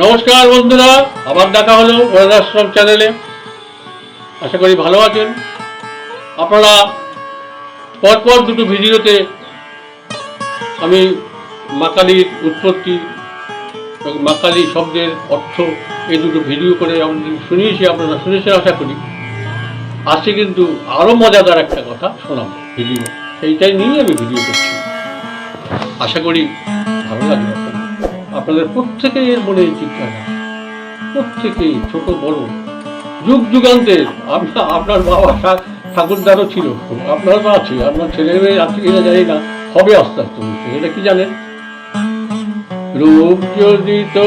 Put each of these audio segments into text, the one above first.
নমস্কার বন্ধুরা, আবার দেখা হলো বরদাশ্রম চ্যানেলে আশা করি ভালো আছেন। আপনারা পরপর দুটো ভিডিওতে আমি মাকালির উৎপত্তি এবং মাকালি শব্দের অর্থ এই দুটো ভিডিও করে আমাদের শুনিয়েছি, আপনারা শুনেছেন, আশা করি। আজকে কিন্তু আরও মজাদার একটা কথা শোনাব ভিডিও। সেইটাই নিয়ে আমি ভিডিও করছি। আশা করি ভালো লাগবে। আপনাদের। প্রত্যেকেই এর মনে জিজ্ঞাসা প্রত্যেকেই ছোট, বড়। যুগ যুগান্তের আপনার আপনার বাবা ঠাকুরদারও ছিল। আপনারও তো আছে আপনার ছেলে মেয়ে আছে কিনা জানি না। হবে আস্তে আস্তে। এটা কি জানেন রূপ যদি তো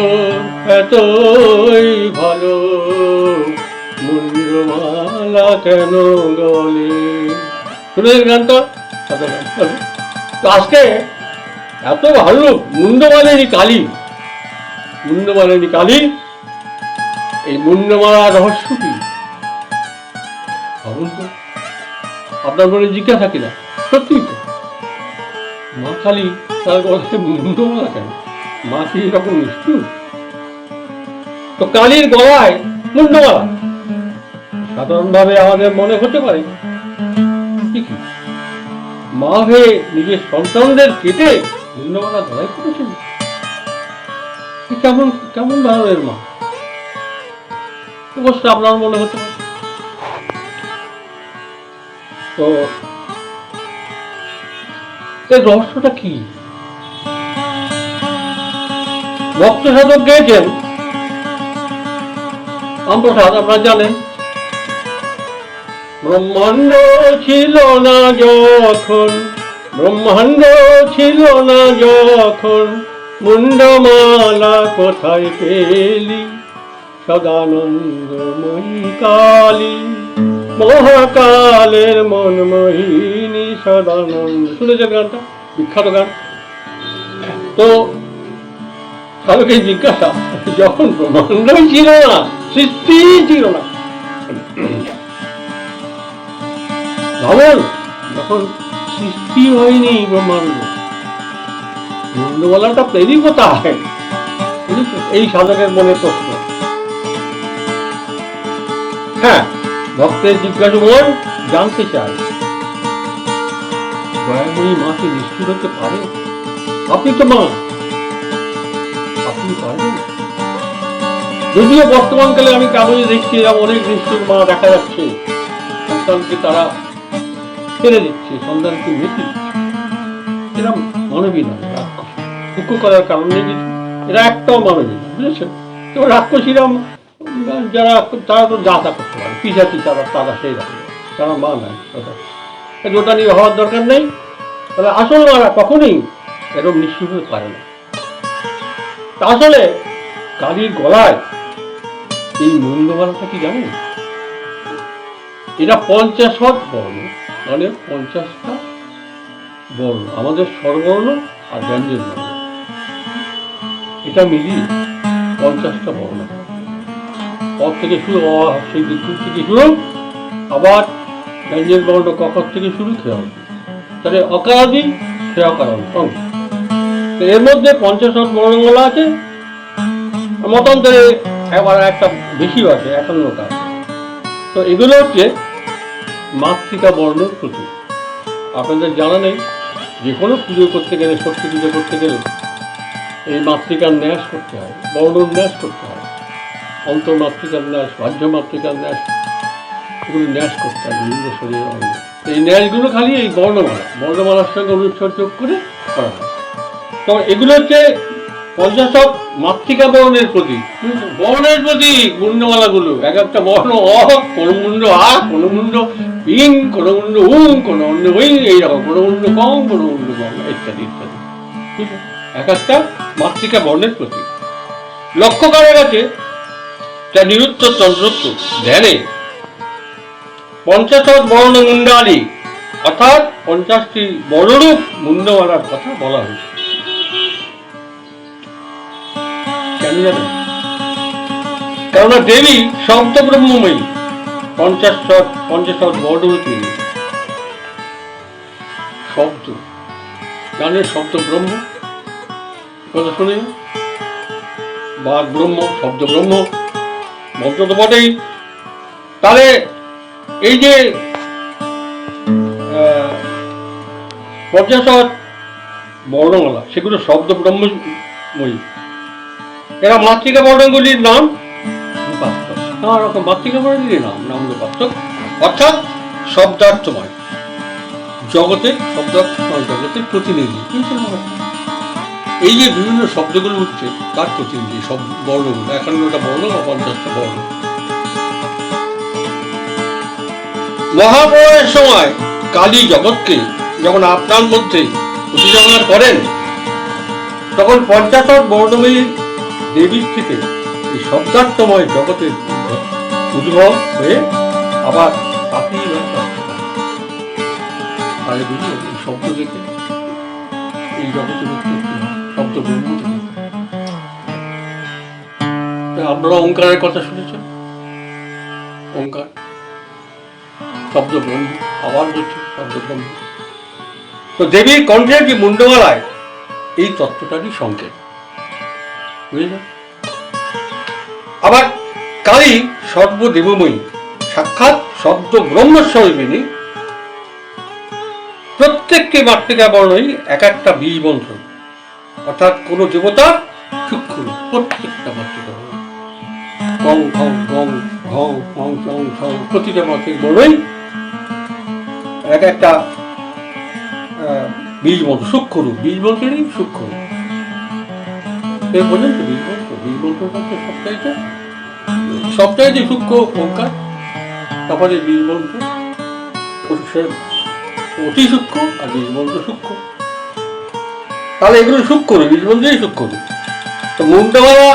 এতই ভালো মুন্ডমালা কেন গলে? শুনেছেন গানটা? তো আজকে এত ভালো মুন্ডমালেরই কালী। মুন্ডমালেরই কালী এই মুন্ডমালার রহস্য কি আপনার মনে জিজ্ঞাসা কিনা সত্যি তো। মা কালী তার গলায় মুন্ডমালা কেন? মা কি এরকম নিষ্ঠুর? তো কালীর গলায় মুন্ডমালা। সাধারণভাবে আমাদের মনে হতে পারে। কি মা হয়ে নিজের সন্তানদের কেটে মুন্ডমালা গলায় এ কেমন কেমন ধরনের মা? অবশ্য আপনার মনে হতে পারে। তো এর রহস্যটা কি? ভক্ত সাধক গেয়েছেন আপনারা জানেন। ব্রহ্মাণ্ড ছিল না যখন। ব্রহ্মাণ্ড ছিল না যখন। মুন্ডমালা কোথায় পেলি? সদানন্দময়ী কালী। মহাকালের মনমোহিনী সদানন্দ। শুনেছেন গানটা? বিখ্যাত গান। তো কালকে জিজ্ঞাসা, যখন ব্রহ্মাণ্ডই ছিল না সৃষ্টি ছিল না। ভাবুন যখন সৃষ্টি হয়নি ব্রহ্মাণ্ড ব্রহ্মাণ্ডওয়ালাটা তৈরি কোথায়? এই সাধকের মনে প্রশ্ন। হ্যাঁ ভক্তের জিজ্ঞাসা মন জানতে চায়। দয়াময়ী মাকে নিষ্ঠুর হতে পারে? আপনি তো মা। আপনি পারবেন যদিও বর্তমানকালে আমি কাগজে দেখছি, এরকম অনেক নিষ্ঠুর মা দেখা যাচ্ছে। সন্তানকে তারা ছেড়ে দিচ্ছে, সন্তানকে মেতে এরকম মানবী না রাক্ষস দুঃখ করার কারণ নেই। কিছু। এরা একটাও মানবী না বুঝেছেন তো রাক্ষসীরা যারা তারা তো যা তা করতে পারে। পিসাচি তারা তারা সেই রাখে। তারা মা নাই, কথা। ওটা নিয়ে হওয়ার দরকার নেই। তবে আসল মারা কখনই এরকম নিশ্চিত হতে পারে না। আসলে কালির গলায় এই মুন্ডমালাটা কি জানেন? এটা পঞ্চাশত বর্ণ। মানে পঞ্চাশটা বর্ণ। আমাদের স্বরবর্ণ আর ব্যঞ্জন বর্ণ এটা মিলিয়ে পঞ্চাশটা বর্ণ। পর থেকে শুরু সেই দিক থেকে শুরু, আবার ব্যঞ্জন বর্ণ ককর থেকে শুরু খেয়াল তাহলে অকারাদি খেয়াকারণ কম তো এর মধ্যে পঞ্চাশ বর্ণমালা আছে। মতান্তরে এবার একটা বেশিও আছে, একান্নটা আছে। তো এগুলো হচ্ছে মাতৃকা বর্ণ প্রতীক। আপনাদের জানা নেই, যে কোনো পুজো করতে গেলে সত্যি পুজো করতে গেলে এই মাতৃকার ন্যাস করতে হয় বর্ণ ন্যাস করতে হয়, অন্তর্মাতৃকার ন্যাস বাহ্য মাতৃকার ন্যাস, এগুলো ন্যাস করতে হয় বিভিন্ন শরীরের অঙ্গ। এই ন্যাসগুলো খালি এই বর্ণমালা, বর্ণমালার সঙ্গে অনুচ্ছর্য করে করা হয়। তো এগুলো হচ্ছে পঞ্চাশক মাতৃকা বর্ণের প্রতীক। বর্ণের প্রতীক, মুন্ডমালাগুলো। এক একটা বর্ণ, অ কোন মুন্ড আ কোন মুন্ড ইং কোন মুন্ড উং কোন মুন্ড উইং, এইরকম কোন মুন্ড কম কোন মুন্ড কম, ইত্যাদি ইত্যাদি। বুঝলে? এক একটা মাতৃকা বর্ণের লক্ষ্য করা গেছে যা নিরুত্তর তন্ত্রত্ব ধ্যানে পঞ্চাশ বর্ণ মুন্ডালি অর্থাৎ পঞ্চাশটি বড়রূপ মুন্ডমালার কথা বলা হয়েছে। কেননা দেবী শব্দ ব্রহ্মময়ী, পঞ্চাশ পঞ্চাশ তিনি। শব্দ। জানেন শব্দ ব্রহ্ম? কথা শুনে বাদ ব্রহ্ম, শব্দ ব্রহ্ম, মন্ত্র তো বটেই। তাহলে এই যে পঞ্চাশত বর্ণমালা, সেগুলো শব্দ ব্রহ্মময়ী। এরা মাতৃকা বর্ণগুলির নাম? রূপাত্মক নানা রকম মাতৃকা বর্ণগুলির নাম নাম রূপাত্মক অর্থাৎ শব্দার্থময়। জগতের শব্দার্থময় জগতের প্রতিনিধি। এই যে বিভিন্ন শব্দগুলো উঠছে তার প্রতিনিধি সব বর্ণগুলো একান্নটা বর্ণ বা পঞ্চাশটা বর্ণ মহাপ্রলয়ের সময় কালী জগৎকে যখন আপনার মধ্যে প্রতিজন্ম করেন, তখন পঞ্চাশত বর্ণময়ী দেবীর থেকে এই শব্দার্থময় জগতের উদ্ভব হয়ে আবার তাতেই তাহলে এই শব্দ থেকে এই জগতের হয়। শব্দ ব্রহ্ম থেকে তা আপনারা ওঙ্কারের কথা শুনেছেন? ওঙ্কার শব্দ ব্রহ্ম আবার বলছে শব্দ ব্রহ্ম তো দেবীর কণ্ঠের যে মুন্ডমালায় এই তত্ত্বটারই সংকেত? বুঝলেন? আবার কালী সর্বদেবময়ী, সাক্ষাৎ শব্দ ব্রহ্মস্বরূপিণী প্রত্যেককে মাতৃকা বর্ণই এক একটা বীজ মন্ত্র অর্থাৎ কোন দেবতার সূক্ষ্ম প্রত্যেকটা বর্ণ কং খং গং, ঘং ফং চং ছং প্রতিটা মাতৃক বর্ণই এক একটা বীজ মন্ত্র সূক্ষ্ম রূপ বীজ মন্ত্রেরই সূক্ষ্ম রূপ বোঝেন তো বীজ মন্ত্র বীজ মন্ত্রটা হচ্ছে সবচাইতে সবচাইতে সূক্ষ্ম ওঙ্কার তারপরে বীজ মন্ত্র অতি সূক্ষ্ম আর বীজ মন্ত্র সূক্ষ্ম তাহলে এগুলো সূক্ষ্ম রূপ বীজ মন্ত্রই সূক্ষ্ম রূপ তো মুন্ডমালা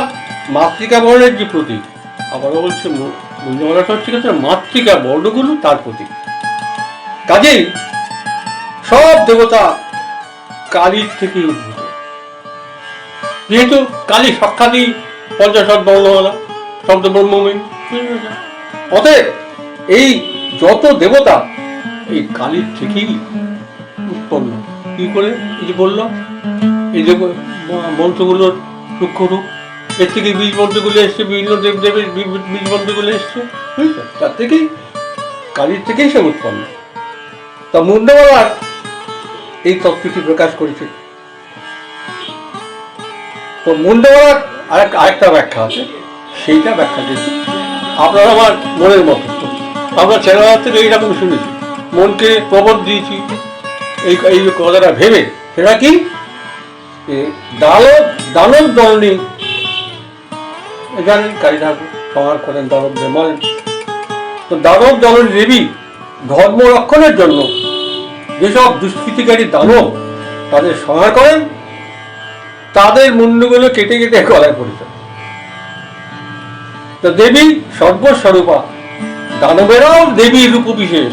মাতৃকা বর্ণের যে প্রতীক, আবারও বলছে মুন্ডমালাটা হচ্ছে কি মাতৃকা বর্ণগুলো তার প্রতীক। কাজেই সব দেবতা কালীর থেকে উদ্ভূত। যেহেতু কালী সাক্ষাৎই পঞ্চাশত বর্ণমালা, শব্দ ব্রহ্মময়ী অতএব এই যত দেবতা এই কালীর থেকেই উৎপন্ন। কি করে? এই যে বললাম এই যে মন্ত্রগুলোর সূক্ষ্মরূপ এর থেকে বীজ মন্ত্রগুলো এসছে, বিভিন্ন দেব দেবের বীজ মন্ত্রগুলো এসছে তার থেকেই, কালীর থেকেই সে উৎপন্ন। তা মুন্ডমালার এই তত্ত্বটি প্রকাশ করেছে। তো মুন্ডমালার আরেক আরেকটা ব্যাখ্যা আছে, সেইটা ব্যাখ্যা দিয়েছি আপনার আমার মনের মতো। আমরা ছেলেবেলা থেকে এইরকম শুনেছি, মনকে প্রবোধ দিয়েছি, এই এই কথাটা ভেবে, সেটা কি? দানব দানব দলনী জানেন কালী ঠাকুর সংহার করেন দানবদের বলেন তো দানব দলনী দেবী ধর্ম রক্ষণের জন্য যেসব দুষ্কৃতিকারী দানব তাদের সংহার করেন, তাদের মুন্ডগুলো কেটে কেটে গলায় পড়েছে তো দেবী সর্বস্বরূপা, দানবেরাও দেবীর রূপ বিশেষ।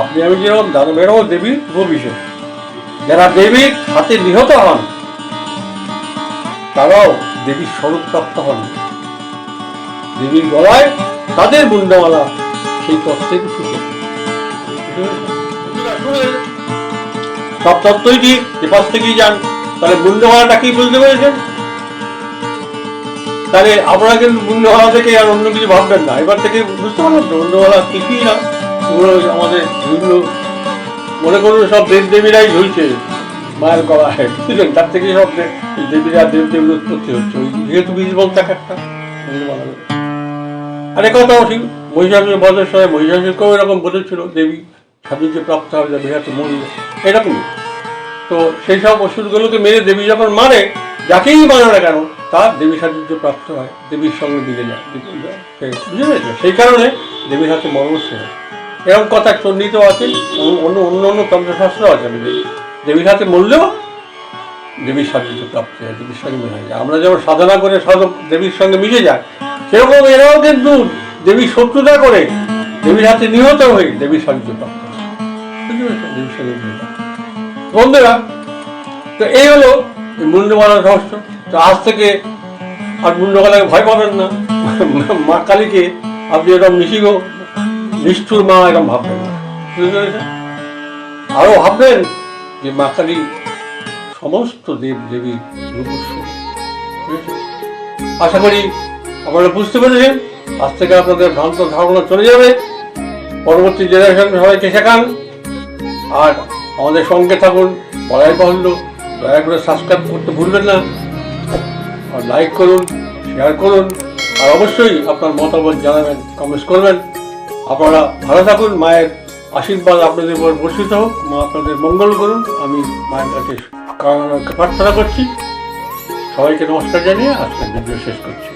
আপনি আমি যেরকম দানবেরাও দেবীর রূপ বিশেষ। যারা দেবীর হাতে নিহত হন, তারাও দেবীর স্বরূপ প্রাপ্ত হন। দেবীর গলায় তাদের মুন্ডমালা, সেই তত্ত্বের সুযোগ সব তত্ত্বই ঠিক যে পাশ থেকেই যান? তাহলে মুন্ডমালাটা কি বুঝতে পেরেছেন? তাহলে আপনারা কিন্তু মুন্ডমালা থেকে আর অন্য কিছু ভাববেন না। এবার থেকে বুঝতে পারলাম তো, মুন্ডমালা কিছুই না। আমাদের বিভিন্ন মনে করুন সব দেব দেবীরাই ঝুলছে। মায়ের গলায়। বুঝলেন? তার থেকে সব দেবীরা দেব দেবীর উৎপত্তি হচ্ছে। ওই যেহেতু বীজ বলতে একটা আর একথা ঠিক মহিষাসুর বধের সময় মহিষাসুরকেও এরকম বলেছিল, দেবী সাধুর্য প্রাপ্ত হবে দেবী হাতে মরবে এরকমই। তো সেই সব ওষুধগুলোকে মেরে দেবী যখন মারে, যাকেই মারে না কেন, তার দেবী সাধুর্য প্রাপ্ত হয়, দেবীর সঙ্গে মিলে যায়। বুঝতে পেরেছ সেই কারণে দেবীর হাতে মরণ হয় এরকম কথা চন্ডিত আছে, অন্য অন্য অন্য তন্ত্রশাস্ত্র আছে। আমি দেখি দেবীর হাতে মরলেও দেবীর সাহায্য প্রাপ্ত হয়, দেবীর সঙ্গে মিলে যায় আমরা যেমন সাধনা করে সাধক দেবীর সঙ্গে মিশে যায়, সেরকম এরাও কিন্তু দেবীর শত্রুতা করে, দেবীর হাতে নিহত হয়ে দেবীর সাহায্য প্রাপ্ত দেবীর সঙ্গে। বন্ধুরা, তো এই হলো এই মুন্ডমালার রহস্য। তো আজ থেকে আর মুন্ডমালাকে ভয় পাবেন না। মা কালীকে আপনি এরকম নিশিগ নিষ্ঠুর মা এরকম ভাববেন না আরও ভাববেন যে মা কালী সমস্ত দেব রূপস্ব। আশা করি আপনারা বুঝতে পেরেছেন। আজ থেকে আপনাদের ভ্রান্ত ধারণা চলে যাবে। পরবর্তী জেনারেশন সবাইকে শেখান। আর আমাদের সঙ্গে থাকুন। পড়াই বাহুল্য দয়া করে সাবস্ক্রাইব করতে ভুলবেন না। আর লাইক করুন শেয়ার করুন। আর অবশ্যই আপনার মতামত জানাবেন কমেন্টস করবেন। আপনারা ভালো থাকুন, মায়ের আশীর্বাদ আপনাদের উপর বর্ষিত হোক, মা আপনাদের মঙ্গল করুন। আমি মায়ের কাছে প্রার্থনা করছি। সবাইকে নমস্কার জানিয়ে আজকের ভিডিও শেষ করছি।